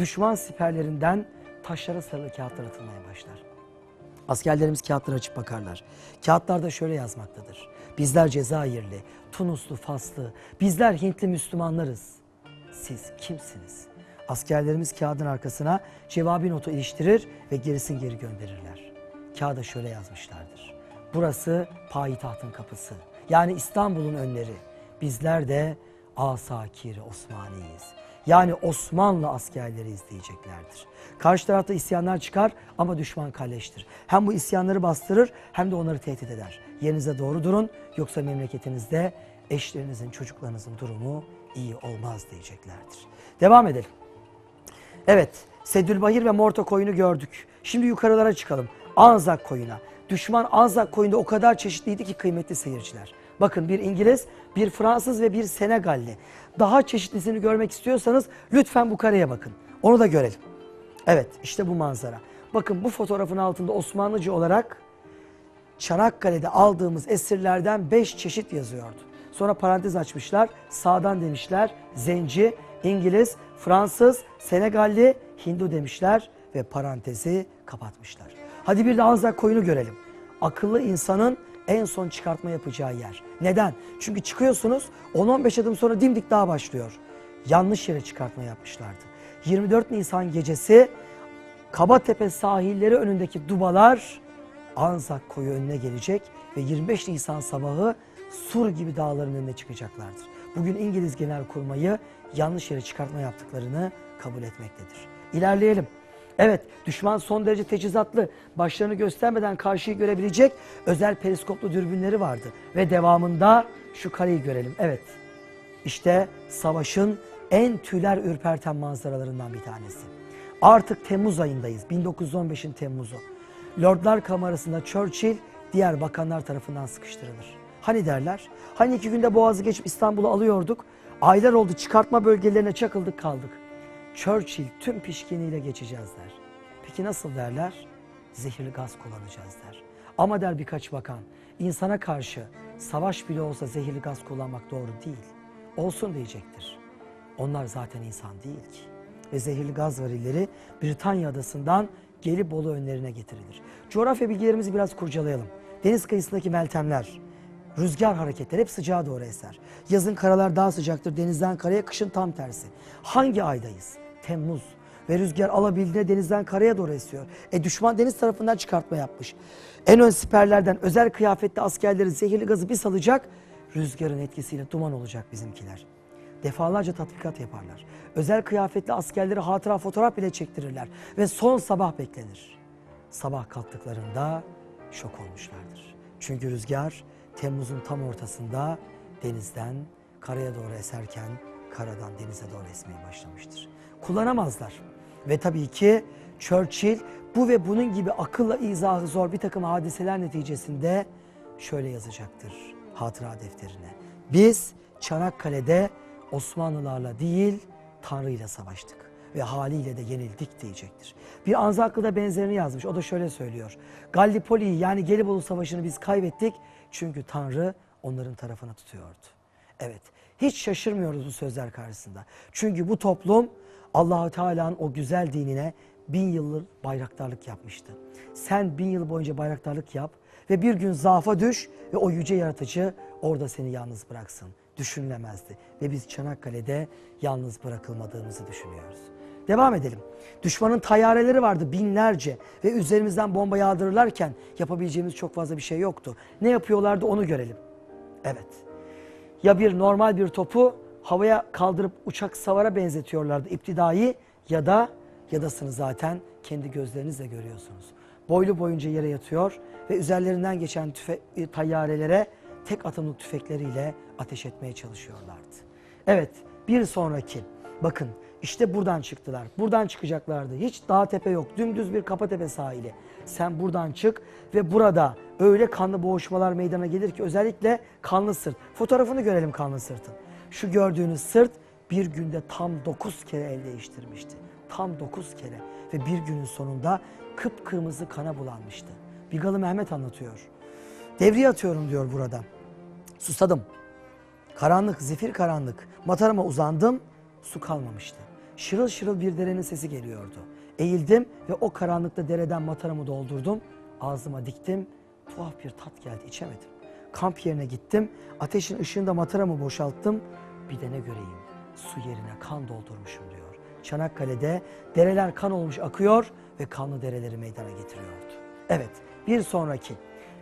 düşman siperlerinden taşlara sarılı kağıtlar atılmaya başlar. Askerlerimiz kağıtları açıp bakarlar. Kağıtlarda şöyle yazmaktadır. Bizler Cezayirli, Tunuslu, Faslı, bizler Hintli Müslümanlarız. Siz kimsiniz? Askerlerimiz kağıdın arkasına cevabı notu iliştirir ve gerisini geri gönderirler. Kağıda şöyle yazmışlardır. Burası payitahtın kapısı. Yani İstanbul'un önleri. Bizler de Asakir Osmaniyiz. Yani Osmanlı askerleri izleyeceklerdir. Karşı tarafta isyanlar çıkar ama düşman kalleştir. Hem bu isyanları bastırır hem de onları tehdit eder. Yerinize doğru durun yoksa memleketinizde eşlerinizin, çocuklarınızın durumu iyi olmaz diyeceklerdir. Devam edelim. Evet, Sedülbahir ve Morta koyunu gördük. Şimdi yukarılara çıkalım. Anzak koyuna. Düşman Anzak koyunda o kadar çeşitliydi ki kıymetli seyirciler. Bakın bir İngiliz, bir Fransız ve bir Senegalli. Daha çeşitlisini görmek istiyorsanız lütfen bu kareye bakın. Onu da görelim. Evet, işte bu manzara. Bakın bu fotoğrafın altında Osmanlıcı olarak Çanakkale'de aldığımız esirlerden 5 çeşit yazıyordu. Sonra parantez açmışlar. Sağdan demişler Zenci, İngiliz, Fransız, Senegalli, Hindu demişler ve parantezi kapatmışlar. Hadi bir de Anzak koyunu görelim. Akıllı insanın en son çıkartma yapacağı yer. Neden? Çünkü çıkıyorsunuz 10-15 adım sonra dimdik daha başlıyor. Yanlış yere çıkartma yapmışlardı. 24 Nisan gecesi Kabatepe sahilleri önündeki dubalar Anzak koyu önüne gelecek ve 25 Nisan sabahı Sur gibi dağların önüne çıkacaklardır. Bugün İngiliz Genelkurmayı yanlış yere çıkartma yaptıklarını kabul etmektedir. İlerleyelim. Evet, düşman son derece teçhizatlı, başlarını göstermeden karşıyı görebilecek özel periskoplu dürbünleri vardı. Ve devamında şu kareyi görelim. Evet, işte savaşın en tüyler ürperten manzaralarından bir tanesi. Artık Temmuz ayındayız. 1915'in Temmuz'u. Lordlar Kamerası'nda Churchill diğer bakanlar tarafından sıkıştırılır. Hani derler? Hani iki günde Boğaz'ı geçip İstanbul'u alıyorduk. Aylar oldu çıkartma bölgelerine çakıldık kaldık. Churchill tüm pişkiniyle geçeceğiz der. Peki nasıl derler? Zehirli gaz kullanacağız der. Ama der birkaç bakan, insana karşı savaş bile olsa zehirli gaz kullanmak doğru değil. Olsun diyecektir. Onlar zaten insan değil ki. Ve zehirli gaz varilleri Britanya adasından Gelibolu önlerine getirilir. Coğrafya bilgilerimizi biraz kurcalayalım. Deniz kıyısındaki meltemler, rüzgar hareketleri hep sıcağa doğru eser. Yazın karalar daha sıcaktır denizden karaya, kışın tam tersi. Hangi aydayız? Temmuz. Ve rüzgar alabildiğine denizden karaya doğru esiyor. E düşman deniz tarafından çıkartma yapmış. En ön siperlerden özel kıyafetli askerleri zehirli gazı bir salacak, rüzgarın etkisiyle duman olacak bizimkiler. Defalarca tatbikat yaparlar. Özel kıyafetli askerleri hatıra fotoğraf bile çektirirler. Ve son sabah beklenir. Sabah kalktıklarında şok olmuşlardır. Çünkü rüzgar Temmuz'un tam ortasında denizden karaya doğru eserken karadan denize doğru esmeye başlamıştır. Kullanamazlar. Ve tabii ki Churchill bu ve bunun gibi akılla izahı zor bir takım hadiseler neticesinde şöyle yazacaktır hatıra defterine. Biz Çanakkale'de Osmanlılarla değil Tanrı ile savaştık ve haliyle de yenildik diyecektir. Bir Anzaklı da benzerini yazmış. O da şöyle söylüyor. Gallipoli'yi yani Gelibolu Savaşı'nı biz kaybettik çünkü Tanrı onların tarafını tutuyordu. Evet, hiç şaşırmıyoruz bu sözler karşısında. Çünkü bu toplum Allahu Teala'nın o güzel dinine bin yıllık bayraktarlık yapmıştı. Sen bin yıl boyunca bayraktarlık yap ve bir gün zaafa düş ve o yüce yaratıcı orada seni yalnız bıraksın. Düşünülemezdi. Ve biz Çanakkale'de yalnız bırakılmadığımızı düşünüyoruz. Devam edelim. Düşmanın tayyareleri vardı binlerce ve üzerimizden bomba yağdırırlarken yapabileceğimiz çok fazla bir şey yoktu. Ne yapıyorlardı onu görelim. Evet. Ya bir normal bir topu havaya kaldırıp uçak savara benzetiyorlardı iptidai ya da yadasını zaten kendi gözlerinizle görüyorsunuz. Boylu boyunca yere yatıyor ve üzerlerinden geçen tüfe, e, tayyarelere tek atımlık tüfekleriyle ateş etmeye çalışıyorlardı. Evet bir sonraki bakın işte buradan çıktılar. Buradan çıkacaklardı. Hiç dağ tepe yok. Dümdüz bir Kapatepe sahili. Sen buradan çık ve burada öyle kanlı boğuşmalar meydana gelir ki özellikle kanlı sırt. Fotoğrafını görelim kanlı sırtın. Şu gördüğünüz sırt bir günde tam 9 kere el değiştirmişti. Tam 9 kere ve bir günün sonunda kıpkırmızı kana bulanmıştı. Bigalı Mehmet anlatıyor. Devriye atıyorum diyor burada. Susadım. Karanlık, zifir karanlık. Matarama uzandım, su kalmamıştı. şırıl şırıl bir derenin sesi geliyordu. Eğildim ve o karanlıkta dereden mataramı doldurdum. Ağzıma diktim. Tuhaf bir tat geldi içemedim. Kamp yerine gittim. Ateşin ışığında mataramı boşalttım. Bir de ne göreyim su yerine kan doldurmuşum diyor. Çanakkale'de dereler kan olmuş akıyor ve kanlı dereleri meydana getiriyordu. Evet bir sonraki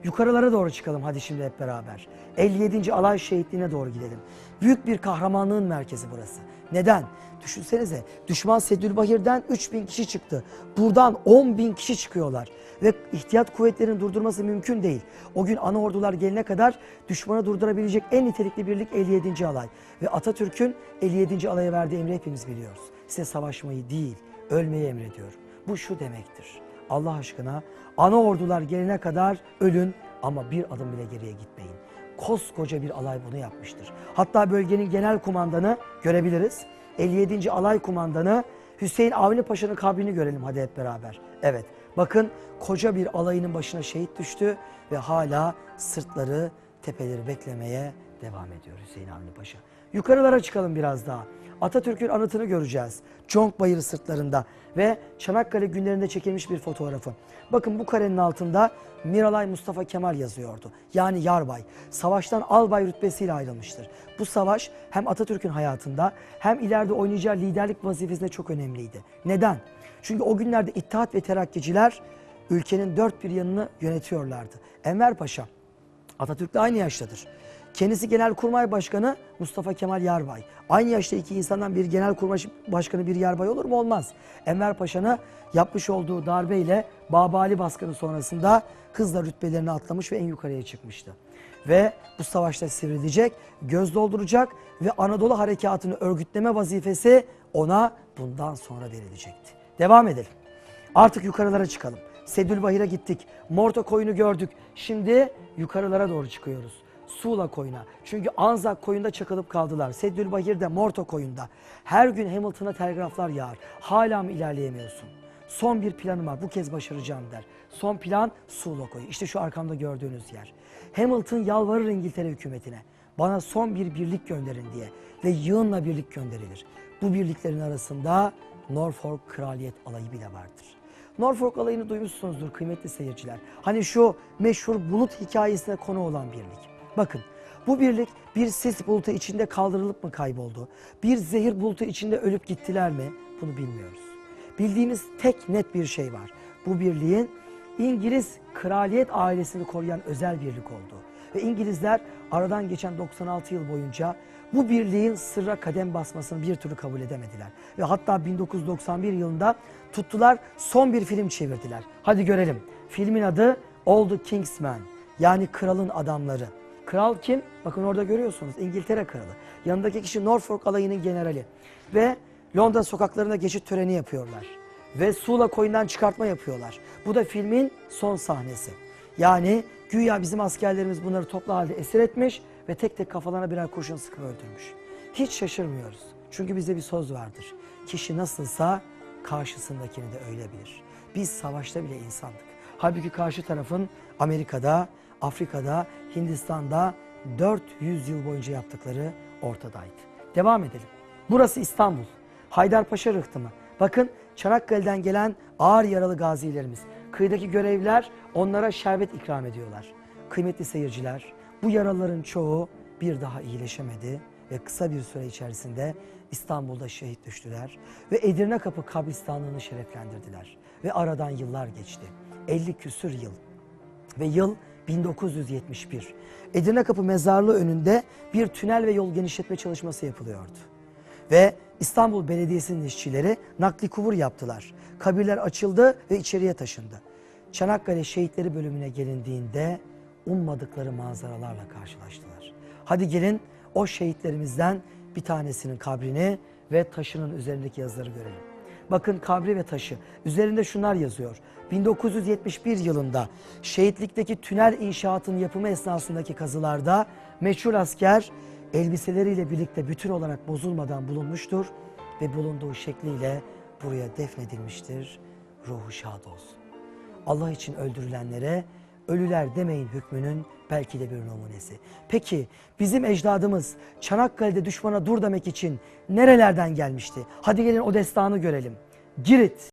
yukarılara doğru çıkalım hadi şimdi hep beraber. 57. Alay Şehitliği'ne doğru gidelim. Büyük bir kahramanlığın merkezi burası. Neden? Düşünsenize düşman Seddülbahir'den 3000 kişi çıktı. Buradan 10 bin kişi çıkıyorlar. Ve ihtiyat kuvvetlerin durdurması mümkün değil. O gün ana ordular gelene kadar düşmanı durdurabilecek en nitelikli birlik 57. alay. Ve Atatürk'ün 57. alaya verdiği emri hepimiz biliyoruz. Size savaşmayı değil, ölmeyi emrediyor. Bu şu demektir. Allah aşkına ana ordular gelene kadar ölün ama bir adım bile geriye gitmeyin. Koskoca bir alay bunu yapmıştır. Hatta bölgenin genel kumandanı görebiliriz. 57. Alay Kumandanı Hüseyin Avni Paşa'nın kabrini görelim hadi hep beraber. Evet bakın koca bir alayının başına şehit düştü ve hala sırtları tepeleri beklemeye devam ediyor Hüseyin Avni Paşa. Yukarılara çıkalım biraz daha. Atatürk'ün anıtını göreceğiz. Conk Bayırı sırtlarında ve Çanakkale günlerinde çekilmiş bir fotoğrafı. Bakın bu karenin altında Miralay Mustafa Kemal yazıyordu. Yani yarbay. Savaştan albay rütbesiyle ayrılmıştır. Bu savaş hem Atatürk'ün hayatında hem ileride oynayacağı liderlik vazifesinde çok önemliydi. Neden? Çünkü o günlerde İttihat ve Terakkiciler ülkenin dört bir yanını yönetiyorlardı. Enver Paşa Atatürk'le aynı yaştadır. Kendisi Genelkurmay Başkanı Mustafa Kemal Yarbay. Aynı yaşta iki insandan bir Genelkurmay Başkanı bir yarbay olur mu? Olmaz. Enver Paşa'nın yapmış olduğu darbeyle Babali baskını sonrasında hızla rütbelerini atlamış ve en yukarıya çıkmıştı. Ve bu savaşta sivrilecek, göz dolduracak ve Anadolu harekatını örgütleme vazifesi ona bundan sonra verilecekti. Devam edelim. Artık yukarılara çıkalım. Sedülbahir'e gittik. Morto koyunu gördük. Şimdi yukarılara doğru çıkıyoruz. Sula koyuna. Çünkü Anzak koyunda çakılıp kaldılar. Sedülbahir'de Morto koyunda. Her gün Hamilton'a telgraflar yağar. Hala mı ilerleyemiyorsun? Son bir planım var. Bu kez başaracağım der. Son plan Sula koyu. İşte şu arkamda gördüğünüz yer. Hamilton yalvarır İngiltere hükümetine. Bana son bir birlik gönderin diye. Ve yığınla birlik gönderilir. Bu birliklerin arasında Norfolk Kraliyet Alayı bile vardır. Norfolk alayını duymuşsunuzdur kıymetli seyirciler. Hani şu meşhur bulut hikayesine konu olan birlik. Bakın bu birlik bir sis bulutu içinde kaldırılıp mı kayboldu? Bir zehir bulutu içinde ölüp gittiler mi? Bunu bilmiyoruz. Bildiğimiz tek net bir şey var. Bu birliğin İngiliz kraliyet ailesini koruyan özel birlik oldu. Ve İngilizler aradan geçen 96 yıl boyunca bu birliğin sırra kadem basmasını bir türlü kabul edemediler. Ve hatta 1991 yılında tuttular son bir film çevirdiler. Hadi görelim. Filmin adı All the King's Men yani kralın adamları. Kral kim? Bakın orada görüyorsunuz İngiltere kralı. Yanındaki kişi Norfolk alayının generali. Ve Londra sokaklarında geçit töreni yapıyorlar. Ve Sula koyundan çıkartma yapıyorlar. Bu da filmin son sahnesi. Yani güya bizim askerlerimiz bunları toplu halde esir etmiş ve tek tek kafalarına birer kurşun sıkıp öldürmüş. Hiç şaşırmıyoruz. Çünkü bize bir söz vardır. Kişi nasılsa karşısındakini de öyle bilir. Biz savaşta bile insandık. Halbuki karşı tarafın Amerika'da, Afrika'da, Hindistan'da 400 yıl boyunca yaptıkları ortadaydı. Devam edelim. Burası İstanbul. Haydarpaşa rıhtımı. Bakın Çanakkale'den gelen ağır yaralı gazilerimiz. Kıyıdaki görevliler onlara şerbet ikram ediyorlar. Kıymetli seyirciler, bu yaralıların çoğu bir daha iyileşemedi ve kısa bir süre içerisinde İstanbul'da şehit düştüler ve Edirne Kapı kabristanlığını şereflendirdiler. Ve aradan yıllar geçti. 50 küsür yıl ve yıl 1971. Edirne Kapı mezarlığı önünde bir tünel ve yol genişletme çalışması yapılıyordu. Ve İstanbul Belediyesi'nin işçileri nakli kubur yaptılar. Kabirler açıldı ve içeriye taşındı. Çanakkale Şehitleri bölümüne gelindiğinde ummadıkları manzaralarla karşılaştılar. Hadi gelin o şehitlerimizden bir tanesinin kabrini ve taşının üzerindeki yazıları görelim. Bakın kabri ve taşı. Üzerinde şunlar yazıyor. 1971 yılında şehitlikteki tünel inşaatının yapımı esnasındaki kazılarda meçhul asker elbiseleriyle birlikte bütün olarak bozulmadan bulunmuştur ve bulunduğu şekliyle buraya defnedilmiştir. Ruhu şad olsun. Allah için öldürülenlere ölüler demeyin hükmünün belki de bir numunesi. Peki bizim ecdadımız Çanakkale'de düşmana dur demek için nerelerden gelmişti? Hadi gelin o destanı görelim. Girit,